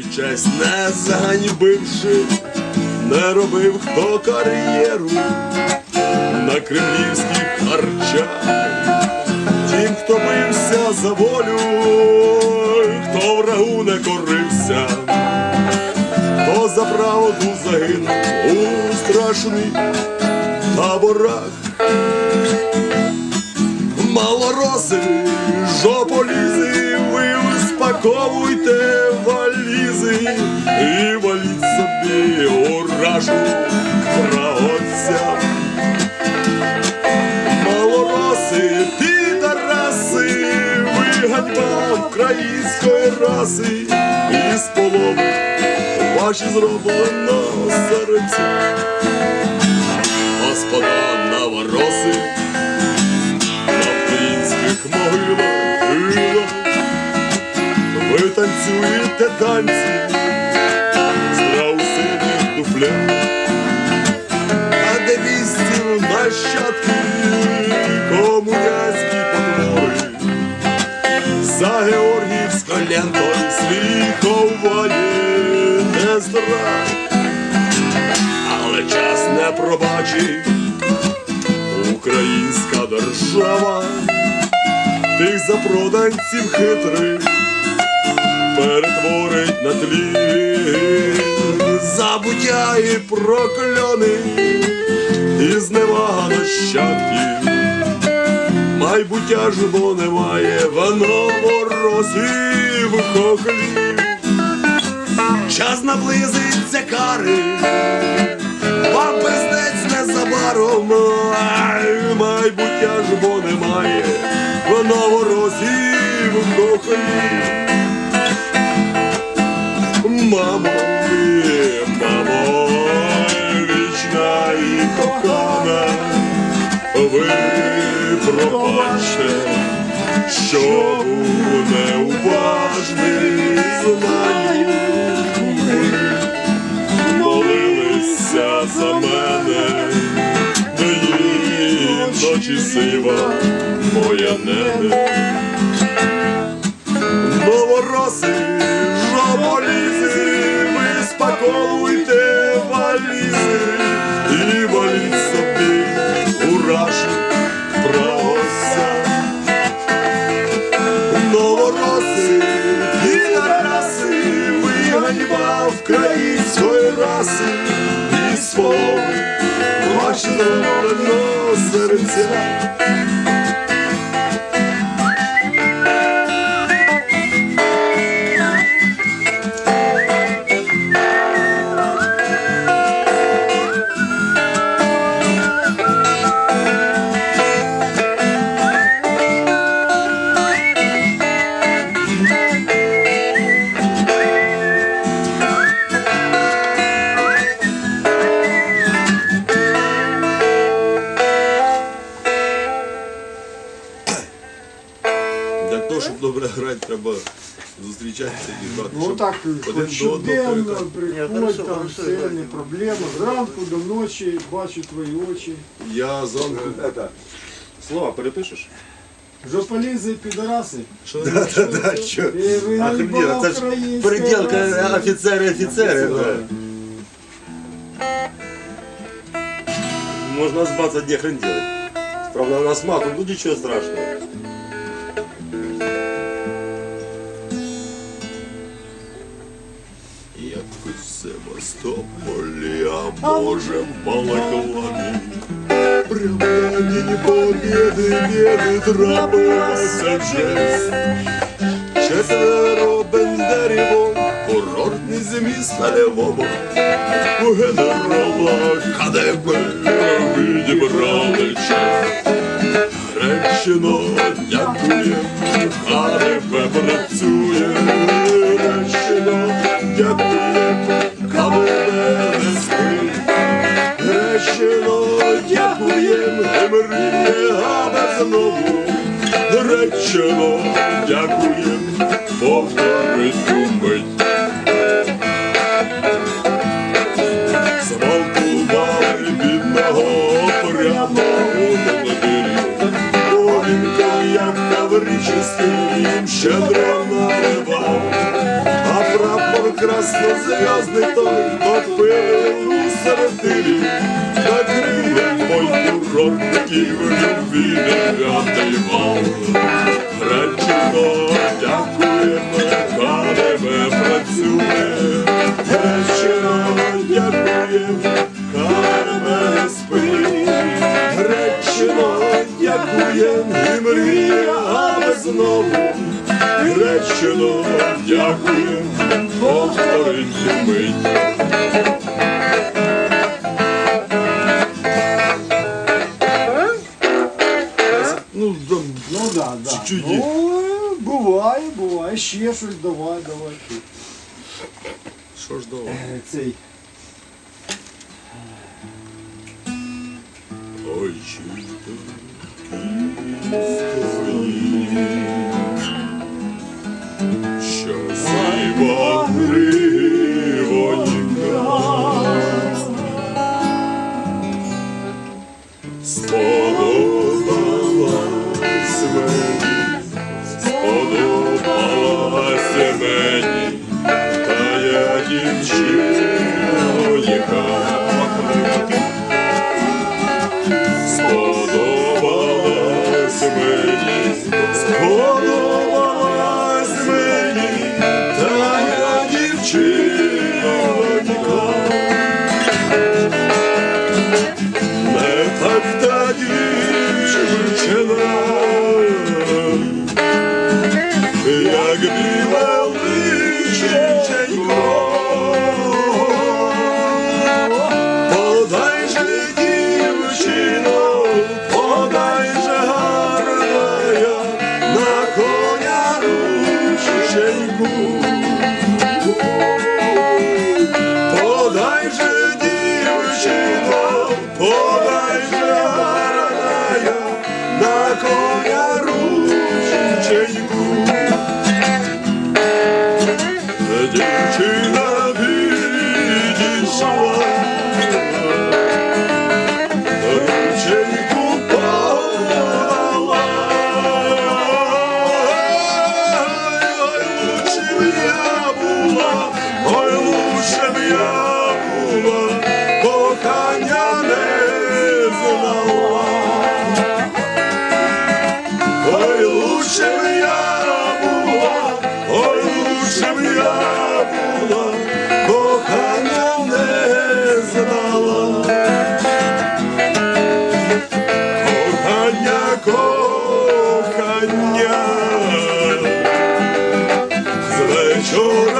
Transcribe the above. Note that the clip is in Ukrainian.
свою честь не заганьбивши, не робив хто кар'єру на кремлівських харчах. Тим, хто бився за волю, хто врагу не корився, хто за правду загинув у страшних таборах. Малороси, уражу праотця. Малороси, підараси, ви ганьба української раси, і з полови ваші зроблено серця. Господа навороси, на українських могилах, ви танцюєте танці, українська держава тих запроданців хитрих перетворить на тлін забуття і прокльони і зневага нащадків. Майбуття ж бо немає в новоросів хохлів. Час наблизиться кари, вам пиздець незабаром, майбуття ж бо немає в новоросів хохлів. Мамо, ми, мамо, вічна і кохана, ви пробачте, що ночі сива, моя нене. Новороси, жаболізи, ви спаковуйте валізи і валіть собі урашу правося. Новороси, підараси, ви ганьба української раси серця. Треба зустрічатися і грати. Ну щоб так, хоч щоденно приходь, там все не проблема. Зранку до ночі бачу твої очі. Я зранку. Это, слово перепишеш? Жополізи, підараси. Що Да, що? І ви Охренеть, це ж української переділка офіцери, офіцери. да. Можно с баца не хрен делать. Правда, у нас мат, ну ничего страшного. Севастополі, а може в Балаклаві. Прямо день побєди, бєди трапилася честь. Четверо бендерівок, курортний з міста Львова. У генерала КДБ відібрали честь. Гречино дякує, КДБ працює. Знову. Гречино дякуєм, повторить ту мить. Зґвалтували бідного прямо у небірі. Бо він коньяк таврічистий їм щедро наливав, а прапор краснозв'язний той, то пил у середині, мой курортників любві дев'ятий вал. Гречино, дякуємо, кадеме працює. Гречино, дякуємо, кадеме спить. Гречино, дякуємо, і мріями знову. Гречино, дякуємо, повторить мить. А ще щось давай, давай. Що ж давай? Цей. Ой, чудо. Що зайва гри. Подай же на коня рученьку. chorando.